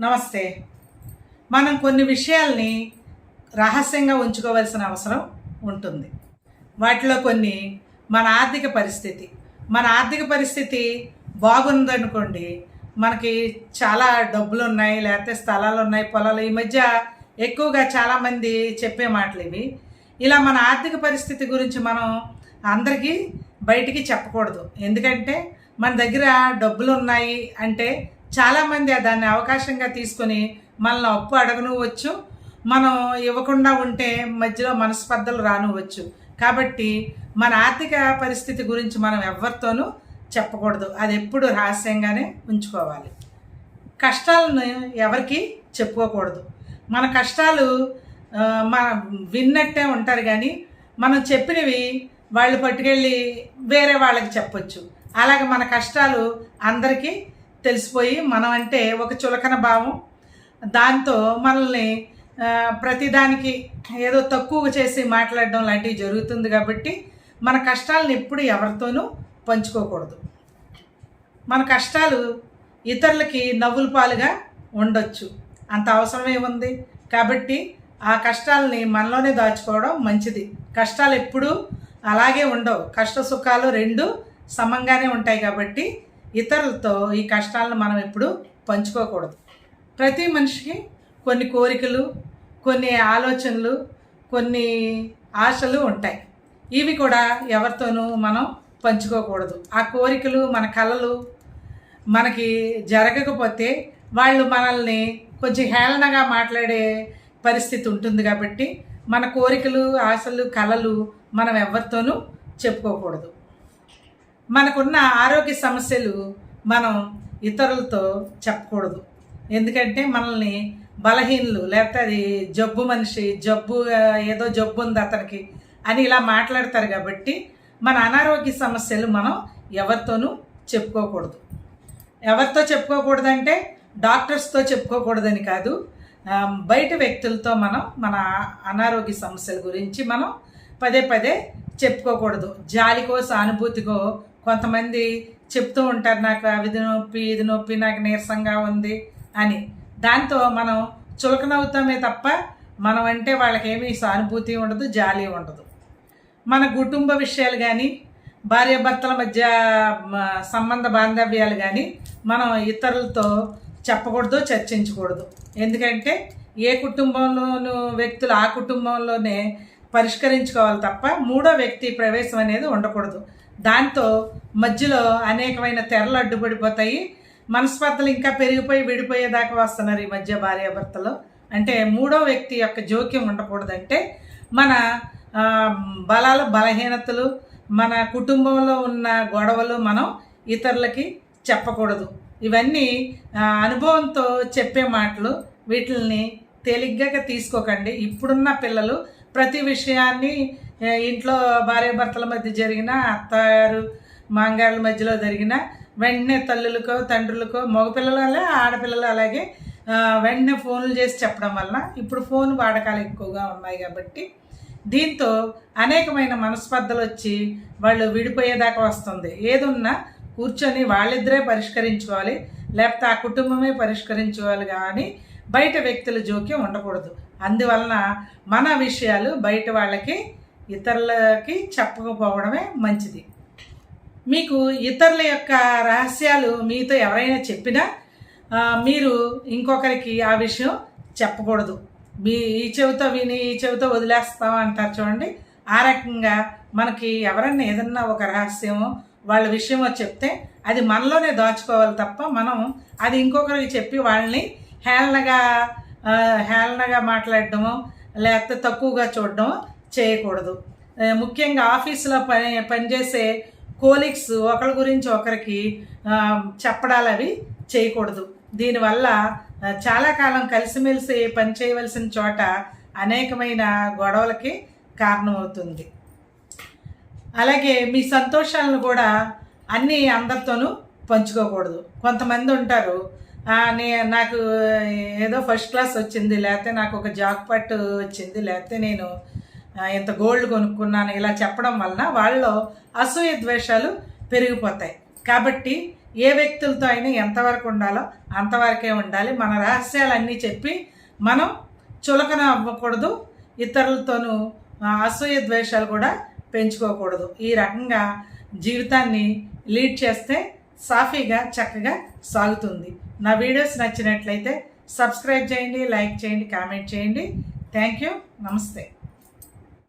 నమస్తే. మనం కొన్ని విషయాల్ని రహస్యంగా ఉంచుకోవాల్సిన అవసరం ఉంటుంది. వాటిలో కొన్ని మన ఆర్థిక పరిస్థితి. మన ఆర్థిక పరిస్థితి బాగుందనుకోండి మనకి చాలా డబ్బులు ఉన్నాయి లేకపోతే స్థలాలు ఉన్నాయి పొలాలు. ఈ మధ్య ఎక్కువగా చాలామంది చెప్పే మాటలు ఇవి. ఇలా మన ఆర్థిక పరిస్థితి గురించి మనం అందరికీ బయటికి చెప్పకూడదు. ఎందుకంటే మన దగ్గర డబ్బులు ఉన్నాయి అంటే చాలామంది దాన్ని అవకాశంగా తీసుకొని మనల్ని అప్పు అడగనువచ్చు మనం ఇవ్వకుండా ఉంటే మధ్యలో మనస్పర్ధలు రానువచ్చు కాబట్టి మన ఆర్థిక పరిస్థితి గురించి మనం ఎవరితోనూ చెప్పకూడదు. అది ఎప్పుడు రహస్యంగానే ఉంచుకోవాలి. కష్టాలను ఎవరికి చెప్పుకోకూడదు. మన కష్టాలు మన విన్నట్టే ఉంటారు కానీ మనం చెప్పినవి వాళ్ళు పట్టుకెళ్ళి వేరే వాళ్ళకి చెప్పొచ్చు. అలాగే మన కష్టాలు అందరికీ తెలిసిపోయి మనం అంటే ఒక చులకన భావం. దాంతో మనల్ని ప్రతిదానికి ఏదో తక్కువ చేసి మాట్లాడడం లాంటివి జరుగుతుంది కాబట్టి మన కష్టాలను ఎప్పుడు ఎవరితోనూ పంచుకోకూడదు. మన కష్టాలు ఇతరులకి నవ్వుల పాలుగా ఉండొచ్చు. అంత అవసరమే ఉంది. కాబట్టి ఆ కష్టాలని మనలోనే దాచుకోవడం మంచిది. కష్టాలు ఎప్పుడూ అలాగే ఉండవు. కష్ట సుఖాలు రెండు సమంగానే ఉంటాయి కాబట్టి ఇతరులతో ఈ కష్టాలను మనం ఎప్పుడు పంచుకోకూడదు. ప్రతి మనిషికి కొన్ని కోరికలు కొన్ని ఆలోచనలు కొన్ని ఆశలు ఉంటాయి. ఇవి కూడా ఎవరితోనూ మనం పంచుకోకూడదు. ఆ కోరికలు మన కళలు మనకి జరగకపోతే వాళ్ళు మనల్ని కొంచెం హేళనగా మాట్లాడే పరిస్థితి ఉంటుంది కాబట్టి మన కోరికలు ఆశలు కళలు మనం ఎవరితోనూ చెప్పుకోకూడదు. మనకున్న ఆరోగ్య సమస్యలు మనం ఇతరులతో చెప్పకూడదు. ఎందుకంటే మనల్ని బలహీనలు లేకపోతే అది జబ్బు మనిషి జబ్బు ఏదో జబ్బు ఉంది అతనికి అని ఇలా మాట్లాడతారు కాబట్టి మన అనారోగ్య సమస్యలు మనం ఎవరితోనూ చెప్పుకోకూడదు. ఎవరితో చెప్పుకోకూడదంటే డాక్టర్స్తో చెప్పుకోకూడదని కాదు. బయట వ్యక్తులతో మనం మన అనారోగ్య సమస్యల గురించి మనం పదే పదే చెప్పుకోకూడదు. జాలికో సానుభూతికో కొంతమంది చెప్తూ ఉంటారు నాకు అది నొప్పి ఇది నొప్పి నాకు నీరసంగా ఉంది అని. దాంతో మనం చులకనవుతామే తప్ప మనం అంటే వాళ్ళకేమీ సానుభూతి ఉండదు జాలి ఉండదు. మన కుటుంబ విషయాలు కానీ భార్యాభర్తల మధ్య సంబంధ బాంధవ్యాలు కానీ మనం ఇతరులతో చెప్పకూడదు చర్చించకూడదు. ఎందుకంటే ఏ కుటుంబంలోనూ వ్యక్తులు ఆ కుటుంబంలోనే పరిష్కరించుకోవాలి తప్ప మూడో వ్యక్తి ప్రవేశం అనేది ఉండకూడదు. దాంతో మధ్యలో అనేకమైన తెరలు అడ్డుపడిపోతాయి. మనస్పర్ధలు ఇంకా పెరిగిపోయి విడిపోయేదాకా వస్తున్నారు ఈ మధ్య భార్యాభర్తలు. అంటే మూడో వ్యక్తి యొక్క జోక్యం ఉండకూడదంటే మన బలాల బలహీనతలు మన కుటుంబంలో ఉన్న గొడవలు మనం ఇతరులకి చెప్పకూడదు. ఇవన్నీ అనుభవంతో చెప్పే మాటలు వీటిల్ని తేలిగ్గా తీసుకోకండి. ఇప్పుడున్న పిల్లలు ప్రతి విషయాన్ని ఇంట్లో భార్యాభర్తల మధ్య జరిగిన అత్తగారు మాంగారుల మధ్యలో జరిగిన వెంటనే తల్లులకో తండ్రులకో మగపిల్లలు అలా ఆడపిల్లలు అలాగే వెంటనే ఫోన్లు చేసి చెప్పడం వలన ఇప్పుడు ఫోన్ వాడకాలు ఎక్కువగా ఉన్నాయి కాబట్టి దీంతో అనేకమైన మనస్పర్ధలు వచ్చి వాళ్ళు విడిపోయేదాకా వస్తుంది. ఏదున్నా కూర్చొని వాళ్ళిద్దరే పరిష్కరించుకోవాలి లేకపోతే ఆ కుటుంబమే పరిష్కరించుకోవాలి కానీ బయట వ్యక్తుల జోక్యం ఉండకూడదు. అందువలన మన విషయాలు బయట వాళ్ళకి ఇతరులకి చెప్పకపోవడమే మంచిది. మీకు ఇతరుల యొక్క రహస్యాలు మీతో ఎవరైనా చెప్పినా మీరు ఇంకొకరికి ఆ విషయం చెప్పకూడదు. మీ ఈ చెవితో విని ఈ చెవితో వదిలేస్తాం అంటారు చూడండి. ఆ రకంగా మనకి ఎవరన్నా ఏదన్నా ఒక రహస్యమో వాళ్ళ విషయమో చెప్తే అది మనలోనే దాచుకోవాలి తప్ప మనం అది ఇంకొకరికి చెప్పి వాళ్ళని హేళనగా హేళనగా మాట్లాడడము లేకపోతే తక్కువగా చూడడము చేయకూడదు. ముఖ్యంగా ఆఫీసులో పని పనిచేసే కోలిక్స్ ఒకరి గురించి ఒకరికి చెప్పడాలు అవి చేయకూడదు. దీనివల్ల చాలా కాలం కలిసిమెలిసి పని చేయవలసిన చోట అనేకమైన గొడవలకి కారణమవుతుంది. అలాగే మీ సంతోషాలను కూడా అన్నీ అందరితోనూ పంచుకోకూడదు. కొంతమంది ఉంటారు నే నాకు ఏదో ఫస్ట్ క్లాస్ వచ్చింది లేకపోతే నాకు ఒక జాక్ పట్టు వచ్చింది లేకపోతే నేను ఇంత గోల్డ్ కొనుక్కున్నాను ఇలా చెప్పడం వలన వాళ్ళలో అసూయ ద్వేషాలు పెరిగిపోతాయి. కాబట్టి ఏ వ్యక్తులతో అయినా ఎంతవరకు ఉండాలో అంతవరకే ఉండాలి. మన రహస్యాలన్నీ చెప్పి మనం చులకన అవ్వకూడదు. ఇతరులతోనూ అసూయ ద్వేషాలు కూడా పెంచుకోకూడదు. ఈ రకంగా జీవితాన్ని లీడ్ చేస్తే సాఫీగా చక్కగా సాగుతుంది. నా వీడియోస్ నచ్చినట్లయితే సబ్స్క్రైబ్ చేయండి లైక్ చేయండి కామెంట్ చేయండి. Thank you. నమస్తే.